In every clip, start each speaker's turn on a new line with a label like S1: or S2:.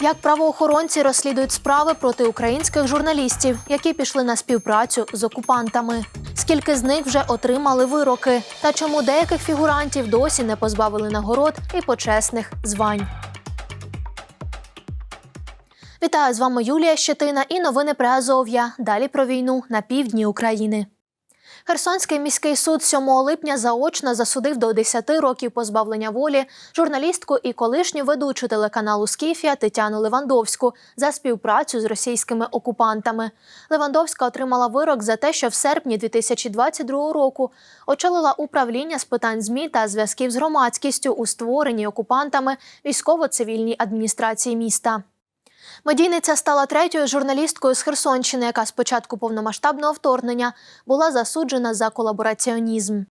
S1: Як правоохоронці розслідують справи проти українських журналістів, які пішли на співпрацю з окупантами? Скільки з них вже отримали вироки? Та чому деяких фігурантів досі не позбавили нагород і почесних звань? Вітаю з вами Юлія Щетина і новини про Азов'я. Далі про війну на півдні України. Херсонський міський суд 7 липня заочно засудив до 10 років позбавлення волі журналістку і колишню ведучу телеканалу Скіфія Тетяну Левандовську за співпрацю з російськими окупантами. Левандовська отримала вирок за те, що в серпні 2022 року очолила управління з питань змі та зв'язків з громадськістю у створеній окупантами військово-цивільній адміністрації міста. Медійниця стала третьою журналісткою з Херсонщини, яка з початку повномасштабного вторгнення була засуджена за колабораціонізм.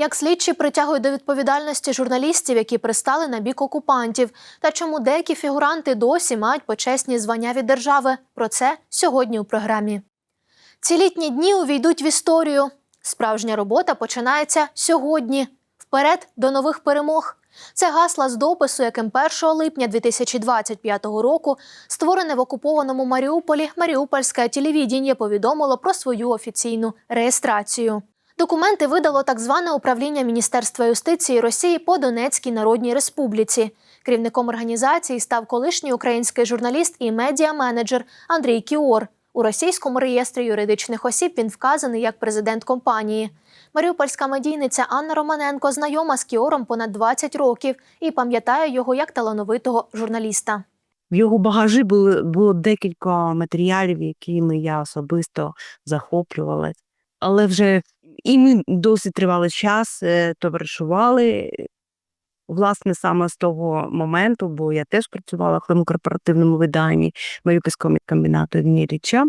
S1: Як слідчі притягують до відповідальності журналістів, які пристали на бік окупантів, та чому деякі фігуранти досі мають почесні звання від держави? Про це сьогодні у програмі. Ці літні дні увійдуть в історію. Справжня робота починається сьогодні. Вперед до нових перемог. Це гасла з допису, яким 1 липня 2025 року створене в окупованому Маріуполі Маріупольське телевідіння повідомило про свою офіційну реєстрацію. Документи видало так зване управління Міністерства юстиції Росії по Донецькій Народній Республіці. Керівником організації став колишній український журналіст і медіа-менеджер Андрій Кіор. У російському реєстрі юридичних осіб він вказаний як президент компанії. Маріупольська медійниця Анна Романенко знайома з Кіором понад 20 років і пам'ятає його як талановитого журналіста.
S2: В його багажі було, було декілька матеріалів, якими я особисто захоплювалась. Але вже і ми досить тривалий час е, товаришували. Власне, саме з того моменту, бо я теж працювала в корпоративному виданні Маріупольського комбінату Ніріча.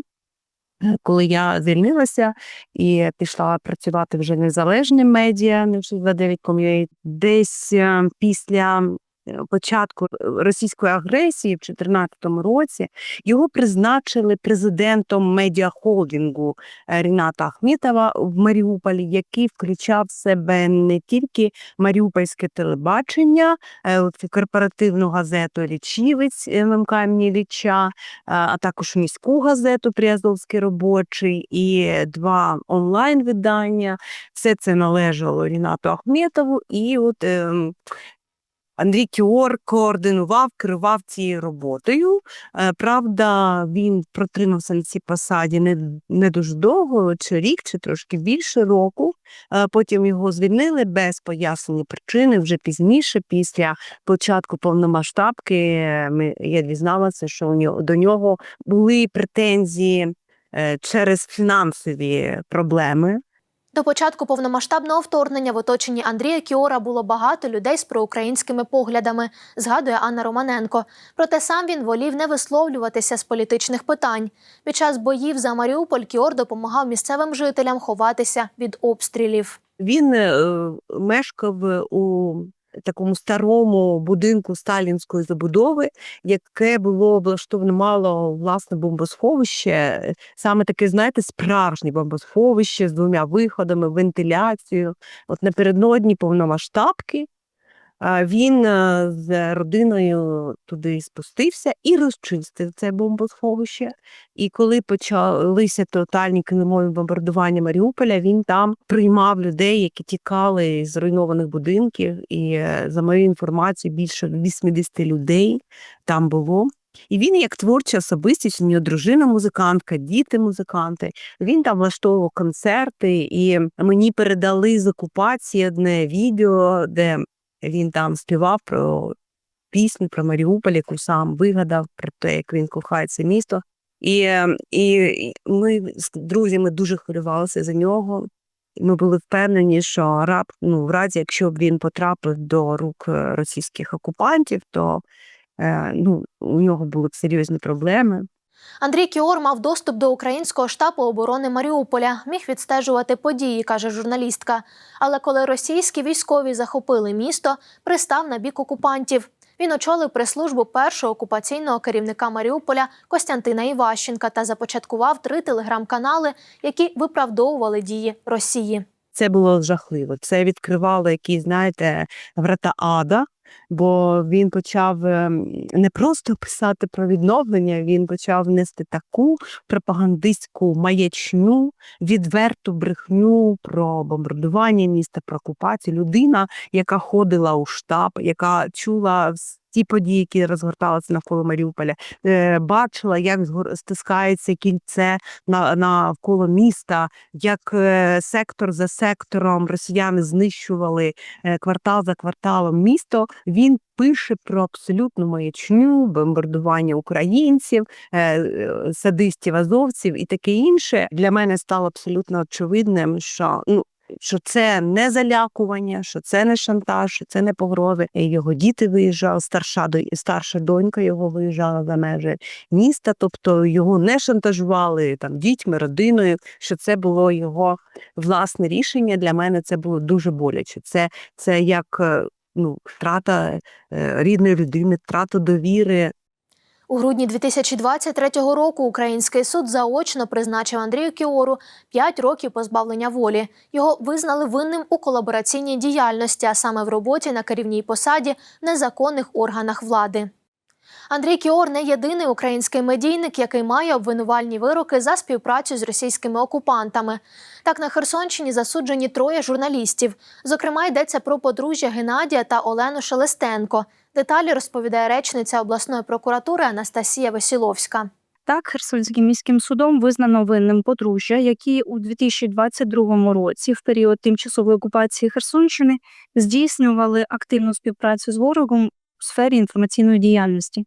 S2: Коли я звільнилася і пішла працювати вже незалежним медіа, не в 9 ком'юніті, десь е, після е, початку російської агресії в 2014 році його призначили президентом медіахолдингу е, Ріната Ахмітова в Маріуполі, який включав в себе не тільки маріупольське телебачення, е, корпоративну газету Лічівець ММК імені е, а також міську газету Приазовський робочий і два онлайн-видання. Все це належало Рінату Ахметову. І от ем, Андрій Кіор координував, керував цією роботою. Е, Правда, він протримався на цій посаді не, не дуже довго, чи рік, чи трошки більше року. Е, Потім його звільнили без пояснення причини. Вже пізніше, після початку повномасштабки, е, ми, я дізналася, що у нього, до нього були претензії через фінансові проблеми.
S1: До початку повномасштабного вторгнення в оточенні Андрія Кіора було багато людей з проукраїнськими поглядами, згадує Анна Романенко. Проте сам він волів не висловлюватися з політичних питань. Під час боїв за Маріуполь Кіор допомагав місцевим жителям ховатися від обстрілів.
S2: Він е, мешкав у такому старому будинку сталінської забудови, яке було облаштовано мало власне бомбосховище, е, саме таке, знаєте, справжнє бомбосховище з двома виходами, вентиляцією. От напередодні повномасштабки він е, з родиною туди спустився і розчистив це бомбосховище. І коли почалися тотальні килимові бомбардування Маріуполя, він там приймав людей, які тікали з руйнованих будинків. І е, за моєю інформацією, більше 80 людей там було. І він, як творча особистість, у нього дружина музикантка, діти музиканти. Він там влаштовував концерти, і мені передали з окупації одне відео, де він там співав про пісню про Маріуполь, яку сам вигадав, про те, як він кохає це місто. І, е, і і ми з друзями дуже хвилювалися за нього. Ми були впевнені, що раб, ну, в разі, якщо б він потрапив до рук е, російських окупантів, то е, ну, у нього були б серйозні проблеми.
S1: Андрій Кіор мав доступ до українського штабу оборони Маріуполя, міг відстежувати події, каже журналістка. Але коли російські військові захопили місто, пристав на бік окупантів. Він очолив прес-службу першого окупаційного керівника Маріуполя Костянтина Іващенка та започаткував три телеграм-канали, які виправдовували дії Росії.
S2: Це було жахливо. Це відкривало якісь, знаєте, врата ада. Бо він почав ем, не просто писати про відновлення, він почав нести таку пропагандистську маячню, відверту брехню про бомбардування міста, про окупацію. Людина, яка ходила у штаб, яка чула ті події, які розгорталися навколо Маріуполя, е, бачила, як стискається кільце на- навколо міста, як е, сектор за сектором росіяни знищували е, квартал за кварталом місто. Він пише про абсолютну маячню, бомбардування українців, садистів, азовців і таке інше. Для мене стало абсолютно очевидним, що ну. Що це не залякування, що це не шантаж, що це не погрози. Його діти виїжджали, старша до старша донька його виїжджала за межі міста. Тобто його не шантажували там дітьми, родиною. Що це було його власне рішення. Для мене це було дуже боляче. Це, це як е, ну, втрата е, рідної людини, втрата довіри.
S1: У грудні 2023 року український суд заочно призначив Андрію Кіору 5 років позбавлення волі. Його визнали винним у колабораційній діяльності, а саме в роботі на керівній посаді незаконних органах влади. Андрій Кіор не єдиний український медійник, який має обвинувальні вироки за співпрацю з російськими окупантами. Так, на Херсонщині засуджені троє журналістів. Зокрема, йдеться про подружжя Геннадія та Олену Шелестенко. Деталі розповідає речниця обласної прокуратури Анастасія Весіловська.
S3: Так, Херсонським міським судом визнано винним подружжя, які у 2022 році, в період тимчасової окупації Херсонщини, здійснювали активну співпрацю з ворогом у сфері інформаційної діяльності.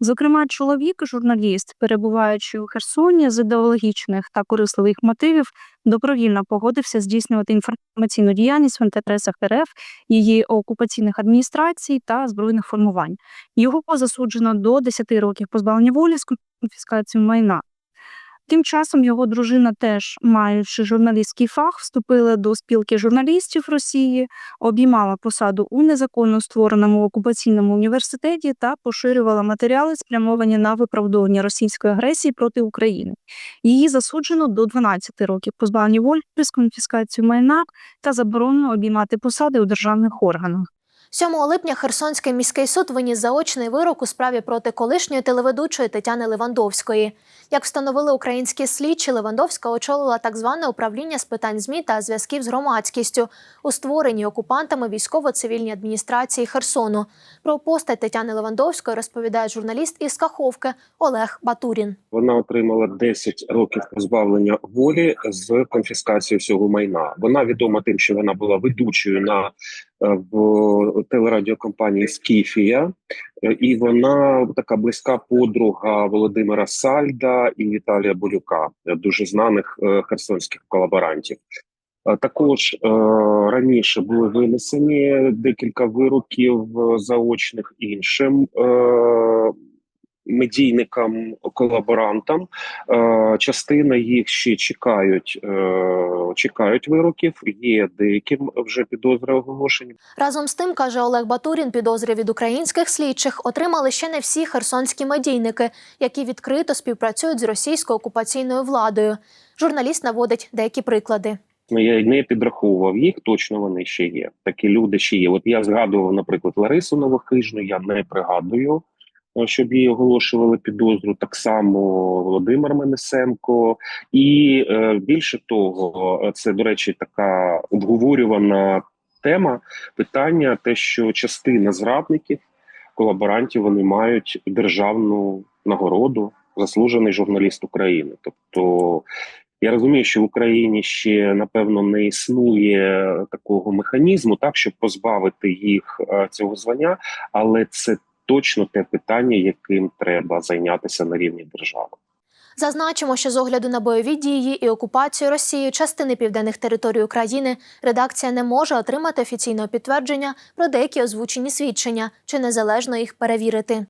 S3: Зокрема, чоловік, журналіст, перебуваючи у Херсоні з ідеологічних та корисливих мотивів, добровільно погодився здійснювати інформаційну діяльність в інтересах РФ, її окупаційних адміністрацій та збройних формувань. Його засуджено до 10 років позбавлення волі з конфіскацією майна. Тим часом його дружина, теж маючи журналістський фах, вступила до спілки журналістів Росії, обіймала посаду у незаконно створеному окупаційному університеті та поширювала матеріали, спрямовані на виправдовування російської агресії проти України. Її засуджено до 12 років позбавлення волі з конфіскацією майна та заборонено обіймати посади у державних органах.
S1: 7 липня Херсонський міський суд виніс заочний вирок у справі проти колишньої телеведучої Тетяни Левандовської. Як встановили українські слідчі, Левандовська очолила так зване управління з питань ЗМІ та зв'язків з громадськістю у створенні окупантами військово-цивільній адміністрації Херсону. Про постать Тетяни Левандовської розповідає журналіст із Каховки Олег Батурін.
S4: Вона отримала 10 років позбавлення волі з конфіскацією всього майна. Вона відома тим, що вона була ведучою на в телерадіокомпанії Скіфія, Е, і вона така близька подруга Володимира Сальда і Віталія Болюка, е, дуже знаних е, херсонських колаборантів. Е, Також е, раніше були винесені декілька вироків е, заочних іншим е, медійникам, колаборантам. Е, частина їх ще чекають, е, чекають вироків. Є деяким вже підозри оголошені.
S1: Разом з тим, каже Олег Батурін, підозри від українських слідчих отримали ще не всі херсонські медійники, які відкрито співпрацюють з російською окупаційною владою. Журналіст наводить деякі приклади.
S4: Ну, я не підраховував їх, точно вони ще є. Такі люди ще є. От я згадував, наприклад, Ларису Новохижну, я не пригадую, щоб їй оголошували підозру. Так само Володимир Менесенко. І е, більше того, е, це, до речі, така обговорювана тема питання: те, що частина зрадників, колаборантів, вони мають державну нагороду. Заслужений журналіст України, тобто я розумію, що в Україні ще напевно не існує такого механізму, так щоб позбавити їх е, цього звання, але це точно те питання, яким треба зайнятися на рівні держави.
S1: Зазначимо, що з огляду на бойові дії і окупацію Росією частини південних територій України редакція не може отримати офіційного підтвердження про деякі озвучені свідчення чи незалежно їх перевірити.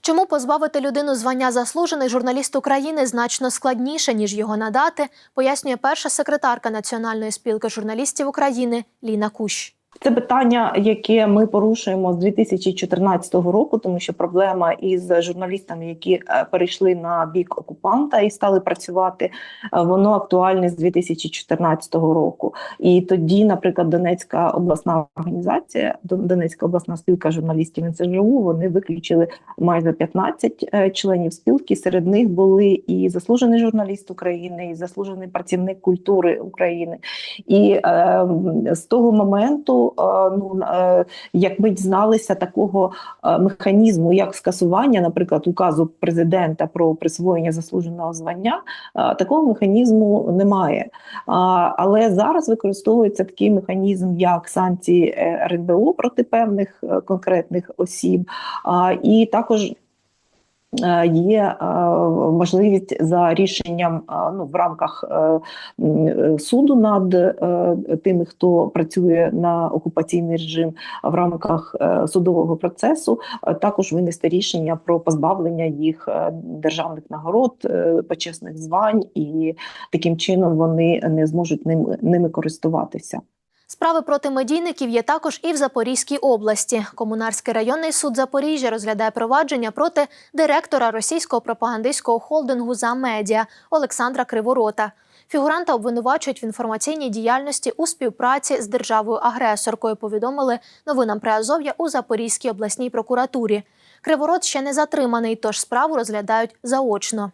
S1: Чому позбавити людину звання заслужений журналіст України значно складніше, ніж його надати, пояснює перша секретарка Національної спілки журналістів України Ліна Кущ.
S5: Це питання, яке ми порушуємо з 2014 року, тому що проблема із журналістами, які е, перейшли на бік окупанта і стали працювати, е, воно актуальне з 2014 року. І тоді, наприклад, Донецька обласна організація, Дон- Донецька обласна спілка журналістів НСЖУ, вони виключили майже 15 е, членів спілки. Серед них були і заслужений журналіст України, і заслужений працівник культури України. І е, з того моменту, е, ну е, як ми дізналися такого е, механізму, як скасування, наприклад, указу президента про присвоєння заслуженого звання, такого механізму немає. Але зараз використовується такий механізм, як санкції РНБО проти певних конкретних осіб, і також. Е, Є е, можливість за рішенням е, ну, в рамках суду над тими, хто працює на окупаційний режим в рамках судового процесу, також винести рішення про позбавлення їх державних нагород, почесних звань, і таким чином вони не зможуть ними користуватися.
S1: Справи проти медійників є також і в Запорізькій області. Комунарський районний суд Запоріжжя розглядає провадження проти директора російського пропагандистського холдингу за медіа Олександра Криворота. Фігуранта обвинувачують в інформаційній діяльності у співпраці з державою-агресоркою. Повідомили новинам Приазов'я у Запорізькій обласній прокуратурі. Криворот ще не затриманий, тож справу розглядають заочно.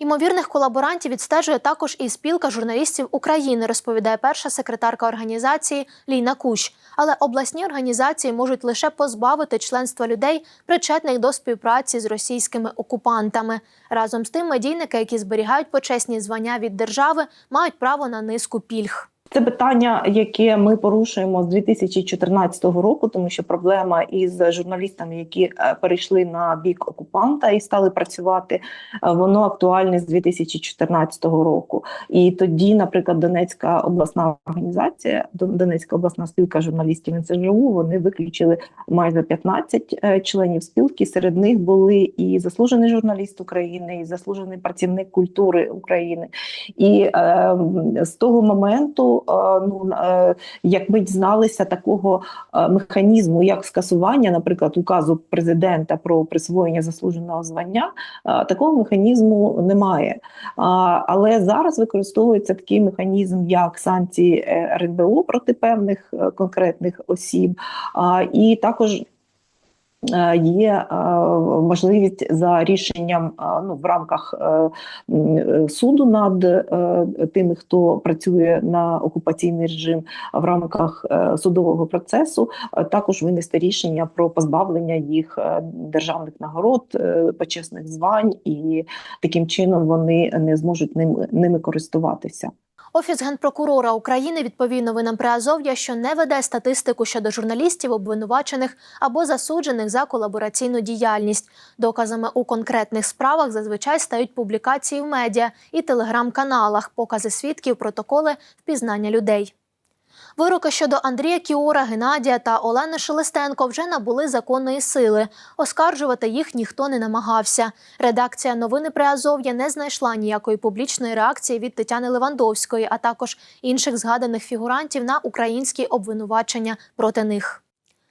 S1: Імовірних колаборантів відстежує також і спілка журналістів України, розповідає перша секретарка організації Ліна Кущ. Але обласні організації можуть лише позбавити членства людей, причетних до співпраці з російськими окупантами. Разом з тим, медійники, які зберігають почесні звання від держави, мають право на низку пільг.
S5: Це питання, яке ми порушуємо з 2014 року, тому що проблема із журналістами, які е, перейшли на бік окупанта і стали працювати, е, воно актуальне з 2014 року. І тоді, наприклад, Донецька обласна організація, Дон- Донецька обласна спілка журналістів НСЖУ, вони виключили майже 15 е, членів спілки. Серед них були і заслужений журналіст України, і заслужений працівник культури України. І е, з того моменту, е, ну якби як ми дізналися такого е, механізму, як скасування, наприклад, указу президента про присвоєння заслуженого звання, е, такого механізму немає. Але зараз використовується такий механізм, як санкції е, РНБО проти певних е, конкретних осіб, і також. Е, Є е, можливість за рішенням е, ну, в рамках суду над тими, хто працює на окупаційний режим в рамках судового процесу, також винести рішення про позбавлення їх державних нагород, почесних звань, і таким чином вони не зможуть ними користуватися.
S1: Офіс генпрокурора України відповів новинам Приазов'я, що не веде статистику щодо журналістів, обвинувачених або засуджених за колабораційну діяльність. Доказами у конкретних справах зазвичай стають публікації в медіа і телеграм-каналах, покази свідків, протоколи впізнання людей. Вироки щодо Андрія Кіора, Геннадія та Олени Шелестенко вже набули законної сили. Оскаржувати їх ніхто не намагався. Редакція новини Приазов'я не знайшла ніякої публічної реакції від Тетяни Левандовської, а також інших згаданих фігурантів на українські обвинувачення проти них.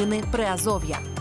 S6: Новини Приазов'я.